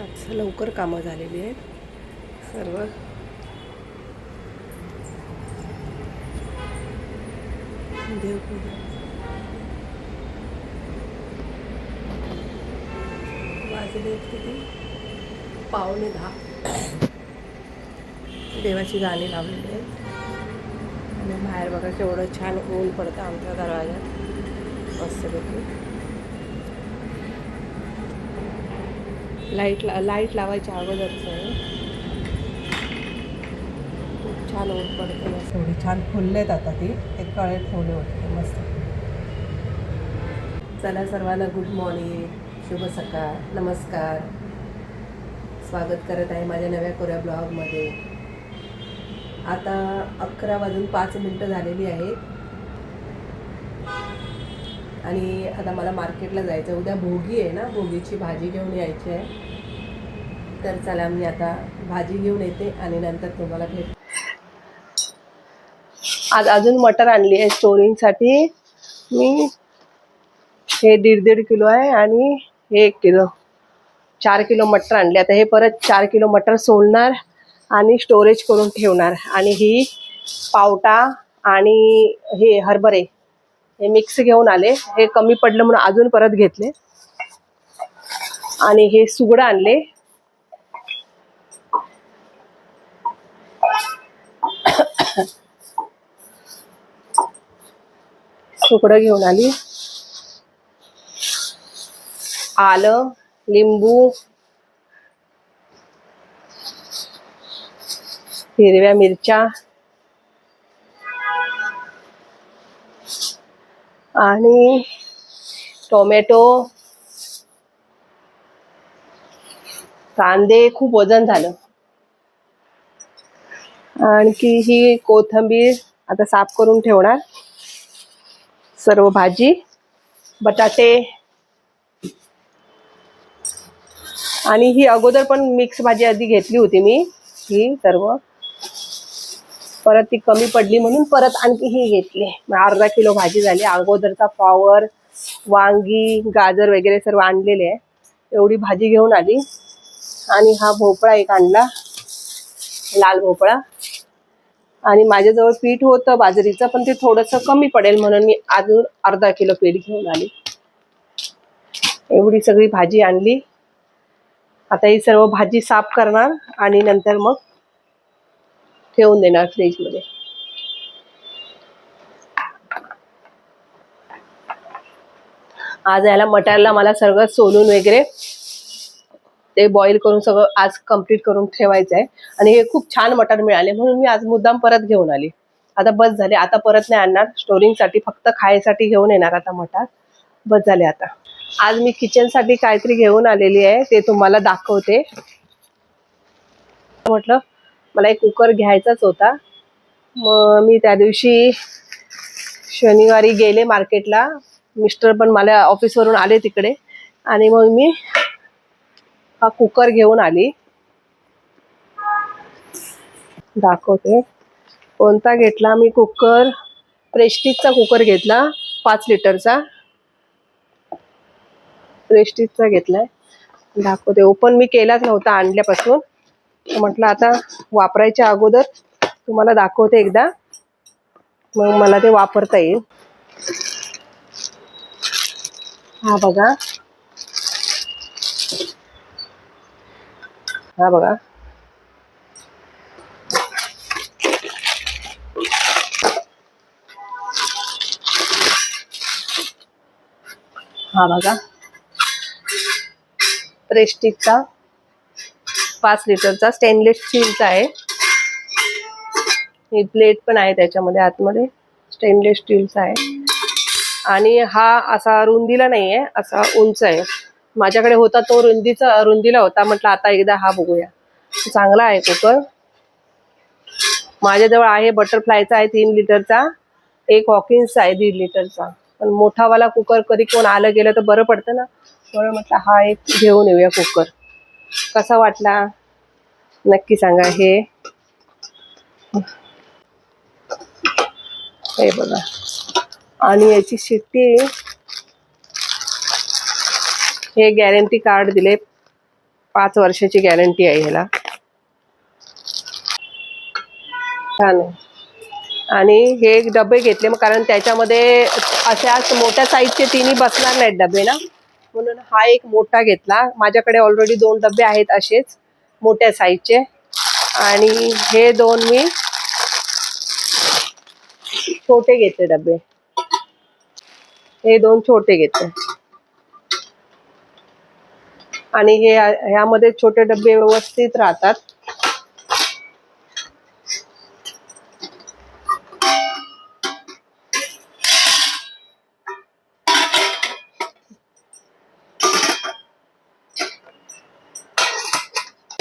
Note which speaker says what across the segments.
Speaker 1: आज लवकर कामं झालेली आहेत. सर्व. देवपूजा वाजले किती? पावणे दहा. देवाची गाणी लावलेली आहेत. आणि बाहेर बघा केवढं छान ऊन पडतं आमच्या दरवाज्यात. मस्तपैकी. लाइट ला लाइट लावायच्या अगोदरच आहे. खूप छान ऊन पडते एवढी छान फुललेत आता ती. ते कळे ठेवले होते मस्त. चला सर्वांना गुड मॉर्निंग शुभ सकाळ नमस्कार. स्वागत करत आहे माझ्या नव्या कोऱ्या ब्लॉगमध्ये. आता अकरा वाजून पाच मिनटं झालेली आहेत. आणि आता मला मार्केटला जायचं आहे. उद्या भोगी आहे ना भोगीची भाजी घेऊन यायची आहे. तर चला मी आता भाजी घेऊन येते आणि नंतर तुम्हाला भेट आज अजून मटर आणली आहे स्टोरिंगसाठी मी हे दीड दीड किलो आहे आणि हे एक किलो. चार किलो मटर आणले. आता हे परत चार किलो मटर सोलणार आणि स्टोरेज करून ठेवणार. आणि ही पावटा आणि हे हरभरे. हे मिक्स घेऊन आले. हे कमी पडलं म्हणून अजून परत घेतले. आणि हे सुगडं आणले. सुगडं घेऊन आली. आलं लिंबू. हिरव्या मिरच्या. आणि टोमॅटो. कांदे खूप वजन झालं. आणखी ही कोथिंबीर आता साफ करून ठेवणार. सर्व भाजी बटाटे. आणि ही अगोदर पण मिक्स भाजी आधी घेतली होती मी ही सर्व. परत ती कमी पडली म्हणून परत आणखी ही घेतली. अर्धा किलो भाजी झाली अगोदरचा फ्लॉवर वांगी गाजर वगैरे सर्व आणलेले आहे. एवढी भाजी घेऊन आली. आणि हा भोपळा एक आणला लाल भोपळा. आणि माझ्याजवळ पीठ होतं बाजरीचं पण ते थोडंसं कमी पडेल म्हणून मी अजून अर्धा किलो पीठ घेऊन आली. एवढी सगळी भाजी आणली. आता ही सर्व भाजी साफ करणार आणि नंतर मग ठेवून देणार फ्रीजमध्ये. आज याला मटारला मला सगळं सोलून वगैरे ते बॉईल करून सगळं आज कंप्लीट करून ठेवायचं आहे. आणि हे खूप छान मटार मिळाले म्हणून मी आज मुद्दाम परत घेऊन आली. आता बस झाले आता परत नाही आणणार. स्टोरिंगसाठी फक्त खायसाठी घेऊन येणार आता मटार. बस झाले आता. आज मी किचनसाठी काहीतरी घेऊन आलेली आहे ते तुम्हाला दाखवते. म्हटलं मला एक कुकर घ्यायचाच होता. मग मी त्या दिवशी शनिवारी गेले मार्केटला. मिस्टर पण मला ऑफिसवरून आले तिकडे. आणि मग मी हा कुकर घेऊन आली. दाखवते. कोणता घेतला? मी कुकर प्रेस्टिजचा कुकर घेतला पाच लिटरचा. प्रेस्टिजचा घेतलाय. दाखवते. ओपन मी केलाच नव्हता आणल्यापासून. म्हटलं आता वापरायच्या अगोदर तुम्हाला दाखवते एकदा. मग मला ते वापरता येईल. हा बघा. हा बघा. हा बघा. प्रेस्टिकचा पाच लिटरचा स्टेनलेस स्टीलचा आहे. ही प्लेट पण आहे त्याच्यामध्ये आतमध्ये स्टेनलेस स्टीलचा आहे. आणि हा असा रुंदीला नाही आहे असा उंच आहे. माझ्याकडे होता तो रुंदीचा रुंदीला होता म्हटलं आता एकदा हा बघूया. चांगला आहे कुकर. माझ्याजवळ आहे बटरफ्लायचा आहे तीन लिटरचा एक हॉकिन्सचा आहे दीड लिटरचा. पण मोठावाला कुकर कधी कोण आलं गेलं तर बरं पडतं ना. बरं म्हटलं हा एक घेऊन येऊया कुकर. कसा वाटला? नक्की सांगा हे. हे बघा. आणि याची शिट्टी. हे गॅरंटी कार्ड दिले. पाच वर्षाची गॅरंटी आहे ह्याला. छान आहे. आणि हे डबे घेतले मग कारण त्याच्यामध्ये अशाच मोठ्या साईजचे तिन्ही बसणार नाहीत डबे ना? म्हणून हा एक मोठा घेतला. माझ्याकडे ऑलरेडी दोन डबे आहेत असेच मोठ्या साईजचे आणि हे दोन मी छोटे घेते डबे. हे दोन छोटे घेते. आणि हे ह्यामध्ये छोटे डबे व्यवस्थित राहतात.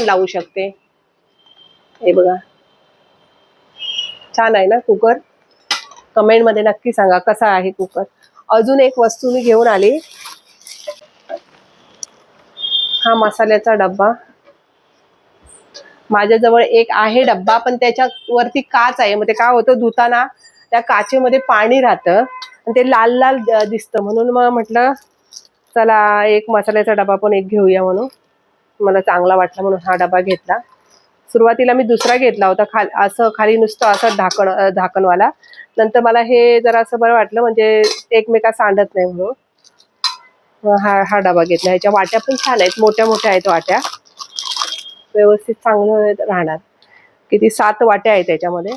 Speaker 1: लावू शकते. हे बघा. छान आहे ना कुकर? कमेंटमध्ये नक्की सांगा कसा आहे कुकर. अजून एक वस्तू मी घेऊन आली. हा मसाल्याचा डब्बा. माझ्याजवळ एक आहे डब्बा पण त्याच्यावरती काच आहे. मग ते काय होतं धुताना त्या काचेमध्ये पाणी राहतं आणि ते लाल लाल दिसतं. म्हणून मग म्हटलं चला एक मसाल्याचा डबा पण एक घेऊया म्हणून. मला चांगला वाटला म्हणून हा डबा घेतला. सुरुवातीला मी दुसरा घेतला होता. खाल असं खाली नुसतं असं ढाकण झाकणवाला नंतर मला हे जरा असं बरं वाटलं म्हणजे एकमेका सांडत नाही म्हणून. हा हा डबा घेतला. ह्याच्या वाट्या पण छान आहेत. मोठ्या मोठ्या आहेत वाट्या. व्यवस्थित चांगलं राहणार. किती सात वाट्या आहेत त्याच्यामध्ये.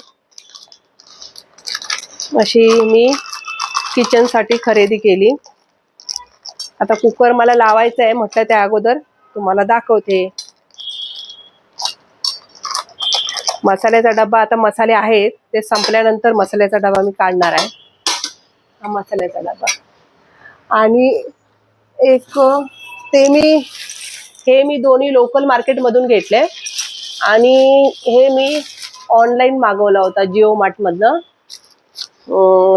Speaker 1: अशी मी किचनसाठी खरेदी केली. आता कुकर मला लावायचं आहे म्हटलं त्या अगोदर. तुम्हाला दाखवते. मसाल्याचा डब्बा आता मसाले आहेत ते संपल्यानंतर मसाल्याचा डबा मी काढणार आहे. हा मसाल्याचा डबा. आणि एक ते मी हे मी दोन्ही लोकल मार्केटमधून घेतले. आणि हे मी ऑनलाईन मागवला होता जिओ मार्टमधनं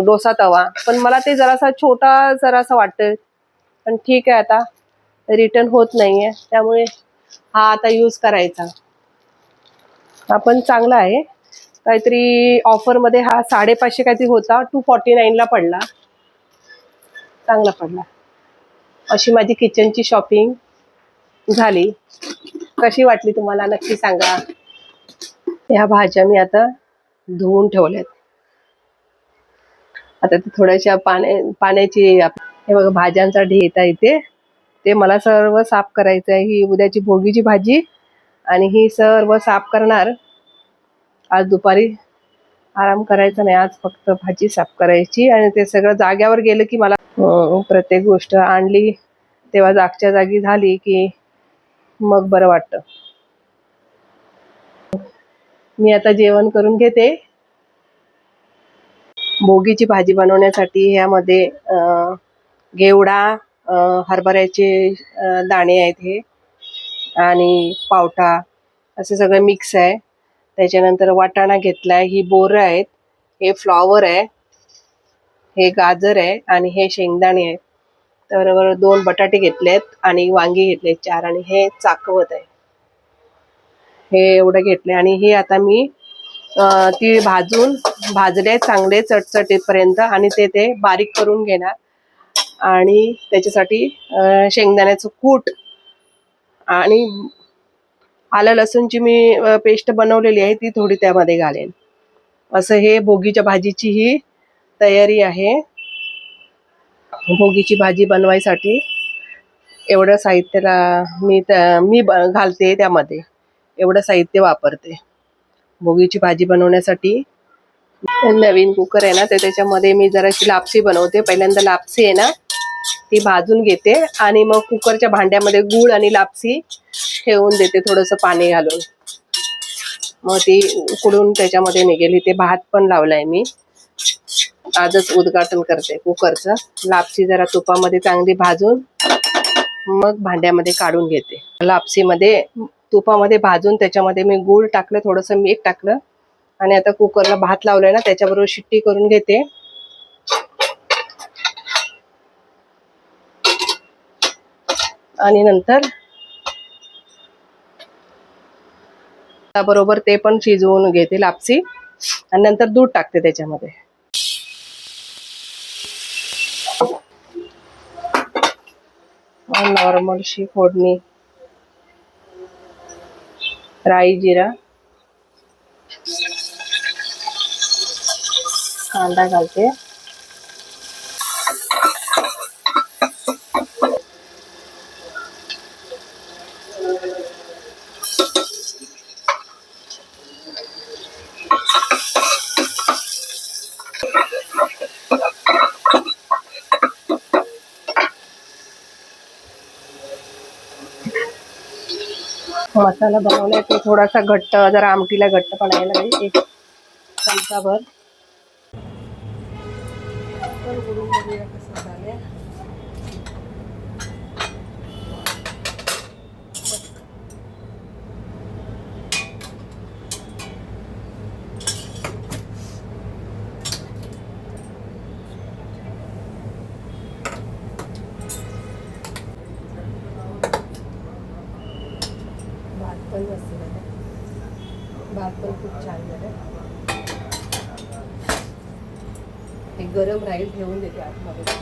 Speaker 1: डोसा तवा. पण मला ते जरासा छोटा जरासा वाटतंय. पण ठीक आहे आता. रिटर्न होत नाहीये. त्यामुळे हा आता यूज करायचा. हा पण चांगला आहे. काहीतरी ऑफरमध्ये हा साडेपाचशे काहीतरी होता. टू फॉर्टी नाईनला पडला. चांगला पडला. अशी माझी किचनची शॉपिंग झाली. कशी वाटली तुम्हाला? नक्की सांगा. ह्या भाज्या मी आता धुवून ठेवल्यात. आता ते थोड्याशा पाण्या पाण्याची हे बघा भाज्यांचा ढेत आहे इथे. ते मला सर्व साफ करायचं आहे. ही उद्याची भोगीची भाजी आणि ही सर्व साफ करणार. आज दुपारी आराम करायचा नाही. आज फक्त भाजी साफ करायची आणि ते सगळं जाग्यावर गेलं की मला हो, प्रत्येक गोष्ट आणली. तेव्हा जागच्या जागी झाली की मग बरं वाटतं. मी आता जेवण करून घेते. भोगीची भाजी बनवण्यासाठी ह्यामध्ये घेवडा हरभऱ्याचे दाणे आहेत हे आणि पावटा असं सगळं मिक्स आहे. त्याच्यानंतर वाटाणा घेतलाय ही बोरं आहेत हे फ्लॉवर आहे हे गाजर आहे आणि हे शेंगदाणे आहेत. तर दोन बटाटे घेतलेत आणि वांगी घेतले चार आणि हे चाकवत आहे. हे एवढं घेतले आणि हे आता मी ती भाजून भाजले चांगले चटचटीपर्यंत आणि ते ते बारीक करून घेणार. आणि त्याच्यासाठी शेंगदाण्याचं कूट आणि आलं लसूणची मी पेस्ट बनवलेली आहे ती थोडी त्यामध्ये घालेन. असं हे भोगीच्या भाजीची ही तयारी आहे. भोगीची भाजी बनवायसाठी एवढं साहित्याला मी त्या- मी ब- घालते त्यामध्ये. एवढं साहित्य वापरते. भोगीची भाजी बनवण्यासाठी नवीन कुकर आहे ना तर त्याच्यामध्ये मी जराशी लापसी बनवते. पहिल्यांदा लापसी आहे ना ती भाजून घेते आणि मग कुकरच्या भांड्यामध्ये गूळ आणि लापसी ठेवून देते थोडंसं पाणी घालून. मग ती उकडून त्याच्यामध्ये निघेल. इथे भात पण लावलाय मी. आजच उद्घाटन करते कुकरचं. लापसी जरा तुपामध्ये चांगली भाजून मग भांड्यामध्ये काढून घेते. लापसीमध्ये तुपामध्ये भाजून त्याच्यामध्ये मी गूळ टाकलं थोडंसं मीठ टाकलं. आणि आता कुकरला भात लावलाय ना त्याच्याबरोबर शिट्टी करून घेते. आणि नंतर बरोबर ते पण शिजवून घेते लापसी. आणि नंतर दूध टाकते त्याच्यामध्ये. नॉर्मलशी फोडणी. राई जिरा. कांदा घालते. मसाला बनवलाय तो थोडासा घट्ट जरा आमटीला घट्ट पण यायला पाहिजे चमचाभर पण बुडून बघूया कसं झालंय भात पण मस्त झालं भात पण खूप छान झालं हे गरम राहील ठेवून देते आतमध्ये.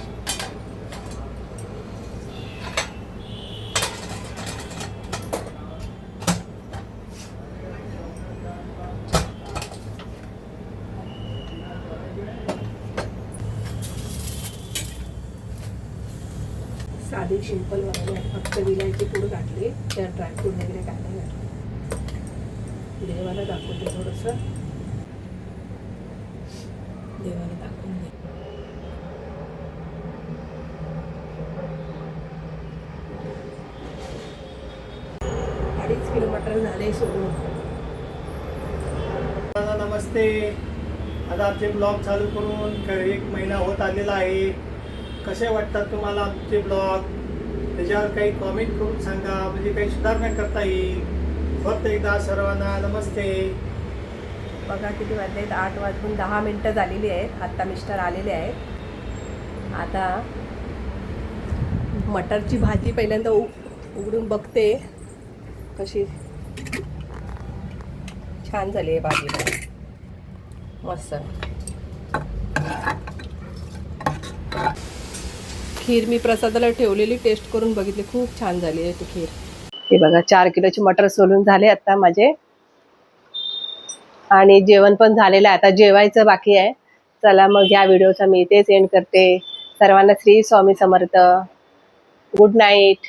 Speaker 1: साधी सिंपल बनवली फक्त विलायची पूड घातली त्यात ड्रायफ्रूट वगैरे काय नाही घातले. देवाला दाखवते थोडंसं.
Speaker 2: दादा आता आमचे ब्लॉग चालू करून एक महिना होत आलेला आहे. कसे वाटतात तुम्हाला आमचे ब्लॉग? त्याच्यावर काही कॉमेंट करून सांगा. म्हणजे काही सुधारणा करता येईल. फक्त एकदा सर्वांना नमस्ते.
Speaker 1: बघा किती वाजले आठ वाजून दहा मिनटं झालेली आहेत. आत्ता मिस्टर आलेले आहेत. आता मटरची भाजी पहिल्यांदा उ उघडून बघते. कशी छान झाली आहे भाजी. मस्त. खीर मी प्रसादाला ठेवलेली टेस्ट करून बघितली. खूप छान झाली आहे ती खीर. हे बघा चार किलोचे मटर सोलून झाले आता माझे. आणि जेवण पण झालेलं आहे. आता जेवायचं बाकी आहे. चला मग या व्हिडिओचा मी इथेच एंड करते. सर्वांना श्री स्वामी समर्थ. Good night